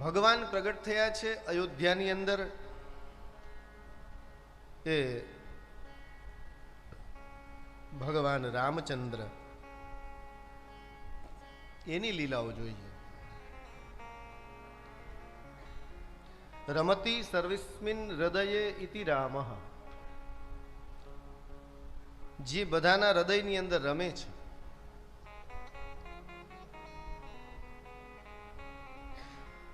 ભગવાન પ્રગટ થયા છે અયોધ્યાની અંદર. એ ભગવાન રામચંદ્ર. એની લીલાઓ જોઈએ. રમતી સર્વિસ્મિન હૃદયે ઇતિ રામ. જે બધાના હૃદયની અંદર રમે છે.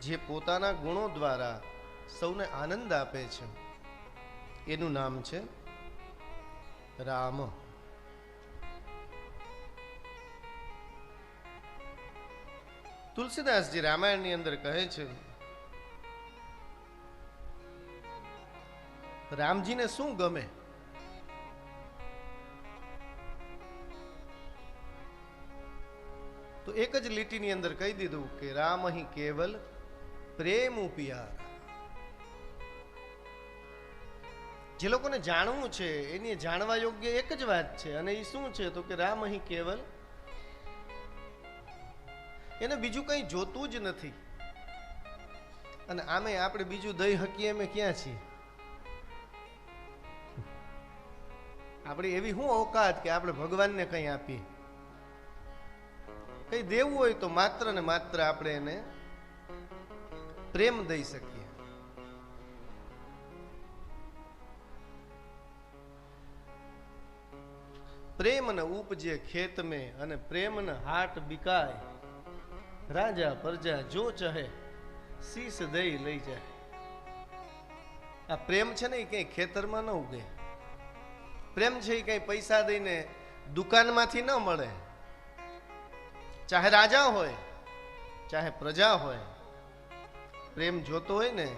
જે પોતાના ગુણો દ્વારા સૌને આનંદ આપે છે. એનું નામ છે રામ. તુલસીદાસજી રામાયણની અંદર કહે છે, રામજીને શું ગમે? તો એક જ લીટીની અંદર કહી દીધું કે રામ અહીં કેવલ પ્રેમ ઉપિયાર જે લોકોને જાણવું છે, એની જાણવા યોગ્ય એક જ વાત છે, અને એ શું છે તો કે રામ અહીં કેવલ એને બીજું કંઈ જોતું જ નથી. અને આમે આપણે બીજું દઈ હકીએ અમે ક્યાં છીએ? આપણે એવી શું ઓકાત કે આપણે ભગવાનને કંઈ આપીએ? કંઈ દેવું હોય તો માત્ર ને માત્ર આપણે એને પ્રેમ દઈ શકીએ. પ્રેમ ને ઉપજે ખેત મેં અને પ્રેમ ને હાટ બિકાય. રાજા પ્રજા જો ચહે, શીશ દઈ લઈ જાય. આ પ્રેમ છે ને એ કઈ ખેતરમાં ન ઉગે. પ્રેમ છે એ કઈ પૈસા દઈને દુકાનમાંથી ન મળે. ચાહે રાજા હોય, ચાહે પ્રજા હોય પ્રેમ જોતો હોય ને,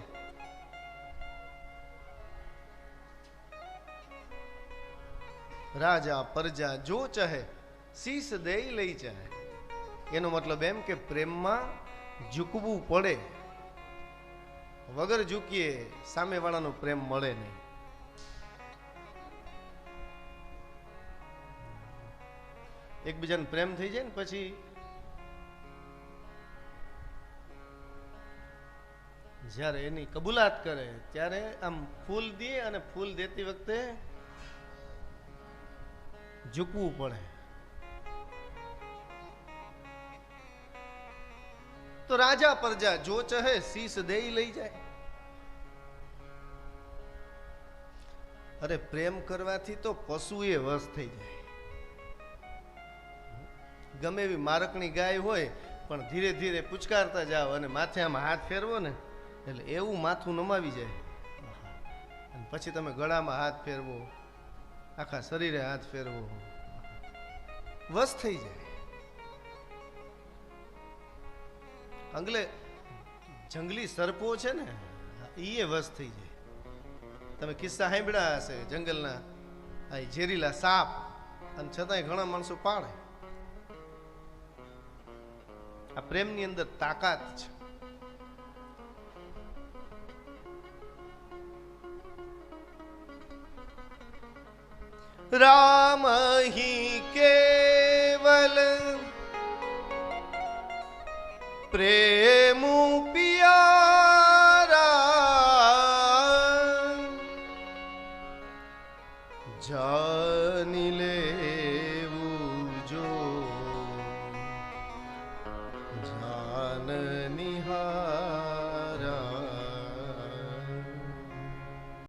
રાજા પરજા જો ચાહે, શીશ દે લઈ જાય એનો મતલબ એમ કે પ્રેમમાં ઝૂકવું પડે. વગર ઝૂકીએ સામેવાળાનો પ્રેમ મળે નહીં. એકબીજાને પ્રેમ થઈ જાય ને પછી જ્યારે એની કબૂલાત કરે, ત્યારે આમ ફૂલ દે અને ફૂલ દેતી વખતે ઝૂકવું પડે. તો રાજા પ્રજા જો ચહે શીશ દે લઈ જાય. અરે પ્રેમ કરવાથી તો પશુ એ વશ થઈ જાય. ગમે એવી મારકણી ગાય હોય, પણ ધીરે ધીરે પુચકારતા જાઓ અને માથે આમ હાથ ફેરવો ને એટલે એવું માથું નમાવી જાય. અને પછી તમે ગળામાં હાથ ફેરવો આખા શરીરે હાથ ફેરવો. વશ થઈ જાય. અંગલે જંગલી સર્પો છે ને એ વશ થઈ જાય. તમે કિસ્સા સાંભળ્યા હશે જંગલના આ ઝેરીલા સાપ અને છતાંય ઘણા માણસો પાડે. આ પ્રેમની અંદર તાકાત છે. राम ही केवल प्रेम जि लेव जो जाननी